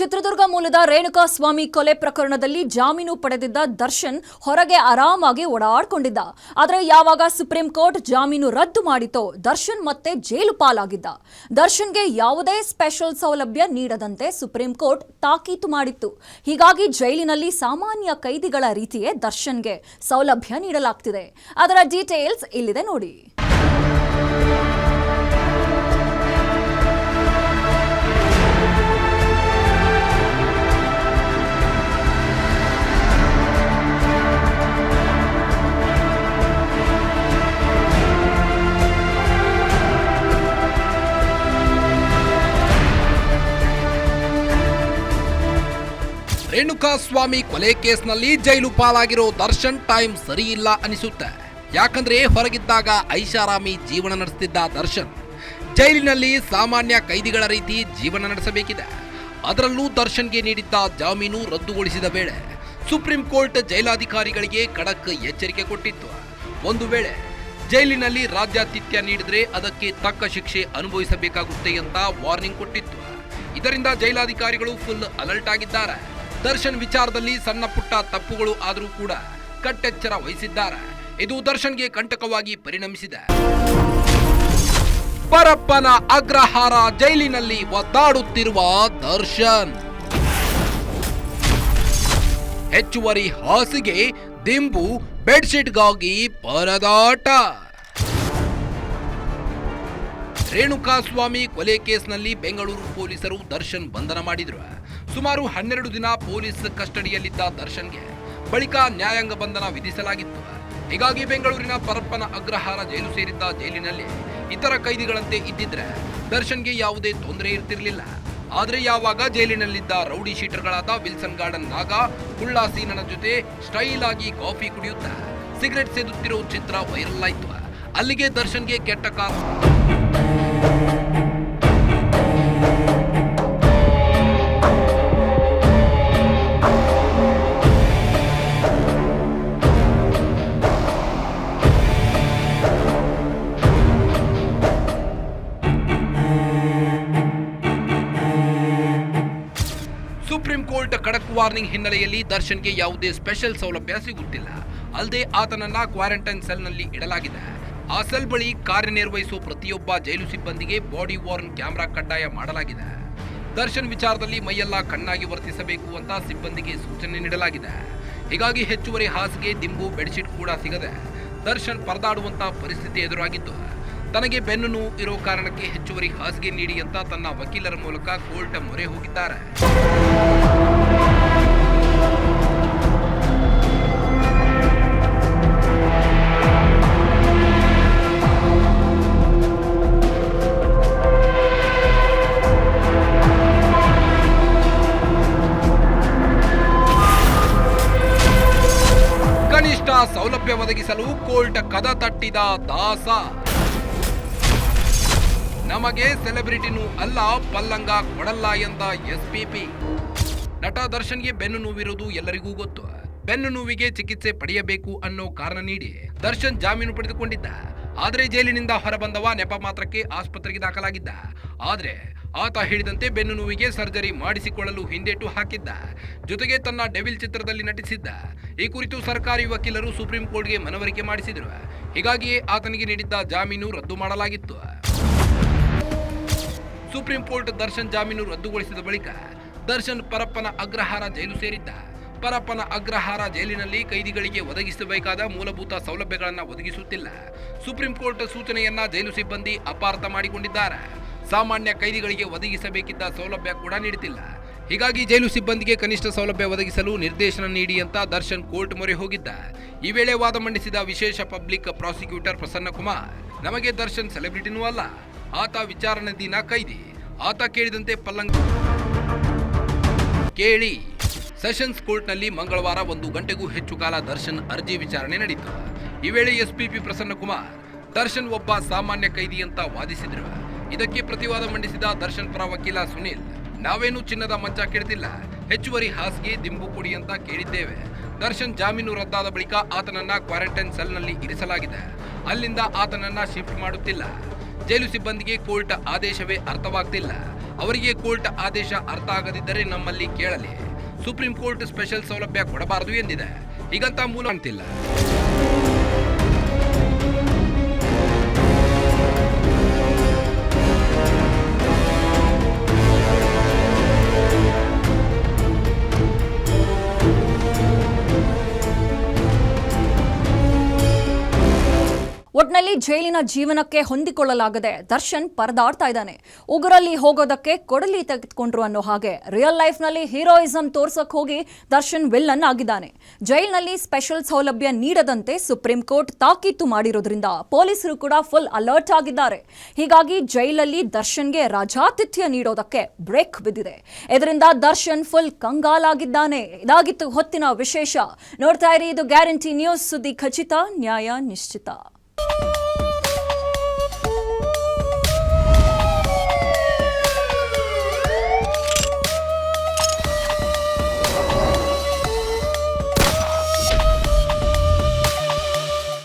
ಚಿತ್ರದುರ್ಗ ಮೂಲದ ರೇಣುಕಾ ಸ್ವಾಮಿ ಕೊಲೆ ಪ್ರಕರಣದಲ್ಲಿ ಜಾಮೀನು ಪಡೆದಿದ್ದ ದರ್ಶನ್ ಹೊರಗೆ ಆರಾಮಾಗಿ ಓಡಾಡ್ಕೊಂಡಿದ್ದ. ಆದರೆ ಯಾವಾಗ ಸುಪ್ರೀಂ ಕೋರ್ಟ್ ಜಾಮೀನು ರದ್ದು ಮಾಡಿತೋ ದರ್ಶನ್ ಮತ್ತೆ ಜೈಲು ಪಾಲಾಗಿದ್ದ. ದರ್ಶನ್ಗೆ ಯಾವುದೇ ಸ್ಪೆಷಲ್ ಸೌಲಭ್ಯ ನೀಡದಂತೆ ಸುಪ್ರೀಂ ಕೋರ್ಟ್ ತಾಕೀತು ಮಾಡಿತ್ತು. ಹೀಗಾಗಿ ಜೈಲಿನಲ್ಲಿ ಸಾಮಾನ್ಯ ಕೈದಿಗಳ ರೀತಿಯೇ ದರ್ಶನ್ಗೆ ಸೌಲಭ್ಯ ನೀಡಲಾಗ್ತಿದೆ. ಅದರ ಡೀಟೇಲ್ಸ್ ಇಲ್ಲಿದೆ ನೋಡಿ. ರೇಣುಕಾ ಸ್ವಾಮಿ ಕೊಲೆ ಕೇಸ್ನಲ್ಲಿ ಜೈಲು ಪಾಲಾಗಿರೋ ದರ್ಶನ್ ಟೈಮ್ ಸರಿ ಇಲ್ಲ ಅನಿಸುತ್ತೆ. ಯಾಕಂದ್ರೆ ಹೊರಗಿದ್ದಾಗ ಐಷಾರಾಮಿ ಜೀವನ ನಡೆಸ್ತಿದ್ದ ದರ್ಶನ್. ಜೈಲಿನಲ್ಲಿ ಸಾಮಾನ್ಯ ಕೈದಿಗಳ ರೀತಿ ಜೀವನ ನಡೆಸಬೇಕಿದೆ. ಅದರಲ್ಲೂ ದರ್ಶನ್ಗೆ ನೀಡಿದ್ದ ಜಾಮೀನು ರದ್ದುಗೊಳಿಸಿದ ವೇಳೆ ಸುಪ್ರೀಂ ಕೋರ್ಟ್ ಜೈಲಾಧಿಕಾರಿಗಳಿಗೆ ಖಡಕ್ ಎಚ್ಚರಿಕೆ ಕೊಟ್ಟಿತ್ತು. ಒಂದು ವೇಳೆ ಜೈಲಿನಲ್ಲಿ ರಾಜ್ಯಾತಿಥ್ಯ ನೀಡಿದ್ರೆ ಅದಕ್ಕೆ ತಕ್ಕ ಶಿಕ್ಷೆ ಅನುಭವಿಸಬೇಕಾಗುತ್ತೆ ಅಂತ ವಾರ್ನಿಂಗ್ ಕೊಟ್ಟಿತ್ತು. ಇದರಿಂದ ಜೈಲಾಧಿಕಾರಿಗಳು ಫುಲ್ ಅಲರ್ಟ್ ಆಗಿದ್ದಾರೆ. ದರ್ಶನ್ ವಿಚಾರದಲ್ಲಿ ಸಣ್ಣ ಪುಟ್ಟ ತಪ್ಪುಗಳು ಆದರೂ ಕೂಡ ಕಟ್ಟೆಚ್ಚರ ವಹಿಸಿದ್ದಾರೆ. ಇದು ದರ್ಶನ್ಗೆ ಕಂಟಕವಾಗಿ ಪರಿಣಮಿಸಿದೆ. ಪರಪ್ಪನ ಅಗ್ರಹಾರ ಜೈಲಿನಲ್ಲಿ ಒದ್ದಾಡುತ್ತಿರುವ ದರ್ಶನ್. ಹೆಚ್ಚುವರಿ ಹಾಸಿಗೆ, ದಿಂಬು, ಬೆಡ್ಶೀಟ್ಗಾಗಿ ಪರದಾಟ. ರೇಣುಕಾ ಸ್ವಾಮಿ ಕೊಲೆ ಕೇಸ್ನಲ್ಲಿ ಬೆಂಗಳೂರು ಪೊಲೀಸರು ದರ್ಶನ್ ಬಂಧನ ಮಾಡಿದ್ರು. ಸುಮಾರು ಹನ್ನೆರಡು ದಿನ ಪೊಲೀಸ್ ಕಸ್ಟಡಿಯಲ್ಲಿದ್ದ ದರ್ಶನ್ಗೆ ಬಳಿಕ ನ್ಯಾಯಾಂಗ ಬಂಧನ ವಿಧಿಸಲಾಗಿತ್ತು. ಹೀಗಾಗಿ ಬೆಂಗಳೂರಿನ ಪರಪ್ಪನ ಅಗ್ರಹಾರ ಜೈಲು ಸೇರಿದ್ದ ಜೈಲಿನಲ್ಲಿ ಇತರ ಕೈದಿಗಳಂತೆ ಇದ್ದಿದ್ರೆ ದರ್ಶನ್ಗೆ ಯಾವುದೇ ತೊಂದರೆ ಇರ್ತಿರ್ಲಿಲ್ಲ. ಆದರೆ ಯಾವಾಗ ಜೈಲಿನಲ್ಲಿದ್ದ ರೌಡಿ ಶೀಟರ್ಗಳಾದ ವಿಲ್ಸನ್ ಗಾರ್ಡನ್ ನಾಗ ಉಳ್ಳಾಸೀನನ ಸೀನನ ಜೊತೆ ಸ್ಟೈಲ್ ಆಗಿ ಕಾಫಿ ಕುಡಿಯುತ್ತಾ ಸಿಗರೆಟ್ ಸೇದುತ್ತಿರೋ ಚಿತ್ರ ವೈರಲ್ ಆಯ್ತು. ಅಲ್ಲಿಗೆ ದರ್ಶನ್ಗೆ ಕೆಟ್ಟ ಕಾಲ ಕೋರ್ಟ್ ಖಡಕ್ ವಾರ್ನಿಂಗ್ ಹಿನ್ನೆಲೆಯಲ್ಲಿ ದರ್ಶನ್ಗೆ ಯಾವುದೇ ಸ್ಪೆಷಲ್ ಸೌಲಭ್ಯ ಸಿಗುತ್ತಿಲ್ಲ. ಅಲ್ಲದೆ ಆತನನ್ನ ಕ್ವಾರಂಟೈನ್ ಸೆಲ್ನಲ್ಲಿ ಇಡಲಾಗಿದೆ. ಆ ಸೆಲ್ ಬಳಿ ಕಾರ್ಯನಿರ್ವಹಿಸುವ ಪ್ರತಿಯೊಬ್ಬ ಜೈಲು ಸಿಬ್ಬಂದಿಗೆ ಬಾಡಿ ವಾರ್ನ್ ಕ್ಯಾಮೆರಾ ಕಡ್ಡಾಯ ಮಾಡಲಾಗಿದೆ. ದರ್ಶನ್ ವಿಚಾರದಲ್ಲಿ ಮೈಯೆಲ್ಲ ಕಣ್ಣಾಗಿ ವರ್ತಿಸಬೇಕು ಅಂತ ಸಿಬ್ಬಂದಿಗೆ ಸೂಚನೆ ನೀಡಲಾಗಿದೆ. ಹೀಗಾಗಿ ಹೆಚ್ಚುವರಿ ಹಾಸಿಗೆ, ದಿಂಬು, ಬೆಡ್ಶೀಟ್ ಕೂಡ ಸಿಗದೆ ದರ್ಶನ್ ಪರದಾಡುವಂತಹ ಪರಿಸ್ಥಿತಿ ಎದುರಾಗಿದ್ದು. ತನಗೆ ಬೆನ್ನು ನೋವು ಇರೋ ಕಾರಣಕ್ಕೆ ಹೆಚ್ಚುವರಿ ಹಾಸಿಗೆ ನೀಡಿ ಅಂತ ತನ್ನ ವಕೀಲರ ಮೂಲಕ ಕೋರ್ಟ್ ಮೊರೆ ಹೋಗಿದ್ದಾರೆ. ಕನಿಷ್ಠ ಸೌಲಭ್ಯ ಒದಗಿಸಲು ಕೋರ್ಟ್ ಕದ ತಟ್ಟಿದ ದಾಸ. ನಮಗೆ ಸೆಲೆಬ್ರಿಟಿನೂ ಅಲ್ಲ, ಪಲ್ಲಂಗ ಕೊಡಲ್ಲ ಎಂದ ಎಸ್ಪಿಪಿ ನಟ ದರ್ಶನ್ಗೆ ಬೆನ್ನು ನೋವಿರೋದು ಎಲ್ಲರಿಗೂ ಗೊತ್ತು. ಬೆನ್ನು ನೋವಿಗೆ ಚಿಕಿತ್ಸೆ ಪಡೆಯಬೇಕು ಅನ್ನೋ ಕಾರಣ ನೀಡಿ ದರ್ಶನ್ ಜಾಮೀನು ಪಡೆದುಕೊಂಡಿದ್ದ. ಆದರೆ ಜೈಲಿನಿಂದ ಹೊರಬಂದವ ನೆಪ ಮಾತ್ರಕ್ಕೆ ಆಸ್ಪತ್ರೆಗೆ ದಾಖಲಾಗಿದ್ದ. ಆದರೆ ಆತ ಹೇಳಿದಂತೆ ಬೆನ್ನು ನೋವಿಗೆ ಸರ್ಜರಿ ಮಾಡಿಸಿಕೊಳ್ಳಲು ಹಿಂದೇಟು ಹಾಕಿದ್ದ. ಜೊತೆಗೆ ತನ್ನ ಡೆವಿಲ್ ಚಿತ್ರದಲ್ಲಿ ನಟಿಸಿದ್ದ. ಈ ಕುರಿತು ಸರ್ಕಾರಿ ವಕೀಲರು ಸುಪ್ರೀಂ ಕೋರ್ಟ್ಗೆ ಮನವರಿಕೆ ಮಾಡಿಸಿದರು. ಹೀಗಾಗಿಯೇ ಆತನಿಗೆ ನೀಡಿದ್ದ ಜಾಮೀನು ರದ್ದು ಮಾಡಲಾಗಿತ್ತು. ಸುಪ್ರೀಂ ಕೋರ್ಟ್ ದರ್ಶನ್ ಜಾಮೀನು ರದ್ದುಗೊಳಿಸಿದ ಬಳಿಕ ದರ್ಶನ್ ಪರಪ್ಪನ ಅಗ್ರಹಾರ ಜೈಲು ಸೇರಿದ್ದ. ಪರಪ್ಪನ ಅಗ್ರಹಾರ ಜೈಲಿನಲ್ಲಿ ಕೈದಿಗಳಿಗೆ ಒದಗಿಸಬೇಕಾದ ಮೂಲಭೂತ ಸೌಲಭ್ಯಗಳನ್ನು ಒದಗಿಸುತ್ತಿಲ್ಲ. ಸುಪ್ರೀಂ ಕೋರ್ಟ್ ಸೂಚನೆಯನ್ನ ಜೈಲು ಸಿಬ್ಬಂದಿ ಅಪಾರ್ಥ ಮಾಡಿಕೊಂಡಿದ್ದಾರೆ. ಸಾಮಾನ್ಯ ಕೈದಿಗಳಿಗೆ ಒದಗಿಸಬೇಕಿದ್ದ ಸೌಲಭ್ಯ ಕೂಡ ನೀಡುತ್ತಿಲ್ಲ. ಹೀಗಾಗಿ ಜೈಲು ಸಿಬ್ಬಂದಿಗೆ ಕನಿಷ್ಠ ಸೌಲಭ್ಯ ಒದಗಿಸಲು ನಿರ್ದೇಶನ ನೀಡಿ ಅಂತ ದರ್ಶನ್ ಕೋರ್ಟ್ ಮೊರೆ ಹೋಗಿದ್ದ. ಈ ವೇಳೆ ವಾದ ಮಂಡಿಸಿದ ವಿಶೇಷ ಪಬ್ಲಿಕ್ ಪ್ರಾಸಿಕ್ಯೂಟರ್ ಪ್ರಸನ್ನ ಕುಮಾರ್ ನಮಗೆ ದರ್ಶನ್ ಸೆಲೆಬ್ರಿಟಿನೂ ಅಲ್ಲ. ಆತ ವಿಚಾರಣಾಧೀನ ಕೈದಿ. ಆತ ಕೇಳಿದಂತೆ ಪಲ್ಲಂಗ ಕೇಳಿ. ಸೆಷನ್ಸ್ ಕೋರ್ಟ್ನಲ್ಲಿ ಮಂಗಳವಾರ ಒಂದು ಗಂಟೆಗೂ ಹೆಚ್ಚು ಕಾಲ ದರ್ಶನ್ ಅರ್ಜಿ ವಿಚಾರಣೆ ನಡೆಯಿತು ಈ ವೇಳೆ ಎಸ್ಪಿಪಿ ಪ್ರಸನ್ನ ಕುಮಾರ್ ದರ್ಶನ್ ಒಬ್ಬ ಸಾಮಾನ್ಯ ಕೈದಿ ಅಂತ ವಾದಿಸಿದ್ರು. ಇದಕ್ಕೆ ಪ್ರತಿವಾದ ಮಂಡಿಸಿದ ದರ್ಶನ್ ಪರ ವಕೀಲ ಸುನೀಲ್, ನಾವೇನು ಚಿನ್ನದ ಮಂಚ ಕೇಳ್ತಿಲ್ಲ ಹೆಚ್ಚುವರಿ ಹಾಸಿಗೆ, ದಿಂಬು ಕೊಡಿ ಅಂತ ಕೇಳಿದ್ದೇವೆ. ದರ್ಶನ್ ಜಾಮೀನು ರದ್ದಾದ ಬಳಿಕ ಆತನನ್ನ ಕ್ವಾರಂಟೈನ್ ಸೆಲ್ನಲ್ಲಿ ಇರಿಸಲಾಗಿದೆ. ಅಲ್ಲಿಂದ ಆತನನ್ನ ಶಿಫ್ಟ್ ಮಾಡುತ್ತಿಲ್ಲ. ಜೈಲು ಸಿಬ್ಬಂದಿಗೆ ಕೋರ್ಟ್ ಆದೇಶವೇ ಅರ್ಥವಾಗ್ತಿಲ್ಲ. ಅವರಿಗೆ ಕೋರ್ಟ್ ಆದೇಶ ಅರ್ಥ ಆಗದಿದ್ದರೆ ನಮ್ಮಲ್ಲಿ ಕೇಳಲಿ. ಸುಪ್ರೀಂ ಕೋರ್ಟ್ ಸ್ಪೆಷಲ್ ಸೌಲಭ್ಯ ಕೊಡಬಾರದು ಎಂದಿದೆ. ಹೀಗಂತ ಮೂಲ ಅಂತಿಲ್ಲ ಒಟ್ನಲ್ಲಿ ಜೈಲಿನ ಜೀವನಕ್ಕೆ ಹೊಂದಿಕೊಳ್ಳಲಾಗದೆ ದರ್ಶನ್ ಪರದಾಡ್ತಾ ಇದ್ದಾನೆ. ಉಗುರಲ್ಲಿ ಹೋಗೋದಕ್ಕೆ ಕೊಡಲಿ ತೆಗೆದುಕೊಂಡ್ರು ಅನ್ನೋ ಹಾಗೆ ರಿಯಲ್ ಲೈಫ್ನಲ್ಲಿ ಹೀರೋಯಿಸಂ ತೋರ್ಸಕ್ ಹೋಗಿ ದರ್ಶನ್ ವಿಲ್ಲನ್ ಆಗಿದ್ದಾನೆ. ಜೈಲ್ನಲ್ಲಿ ಸ್ಪೆಷಲ್ ಸೌಲಭ್ಯ ನೀಡದಂತೆ ಸುಪ್ರೀಂ ಕೋರ್ಟ್ ತಾಕೀತು ಮಾಡಿರೋದ್ರಿಂದ ಪೊಲೀಸರು ಕೂಡ ಫುಲ್ ಅಲರ್ಟ್ ಆಗಿದ್ದಾರೆ. ಹೀಗಾಗಿ ಜೈಲಲ್ಲಿ ದರ್ಶನ್ಗೆ ರಜಾತಿಥ್ಯ ನೀಡೋದಕ್ಕೆ ಬ್ರೇಕ್ ಬಿದ್ದಿದೆ. ಇದರಿಂದ ದರ್ಶನ್ ಫುಲ್ ಕಂಗಾಲಾಗಿದ್ದಾನೆ. ಇದಾಗಿತ್ತು ಹೊತ್ತಿನ ವಿಶೇಷ. ನೋಡ್ತಾ ಇರಿ, ಇದು ಗ್ಯಾರಂಟಿ ನ್ಯೂಸ್ ಸುದ್ದಿ ಖಚಿತ, ನ್ಯಾಯ ನಿಶ್ಚಿತ.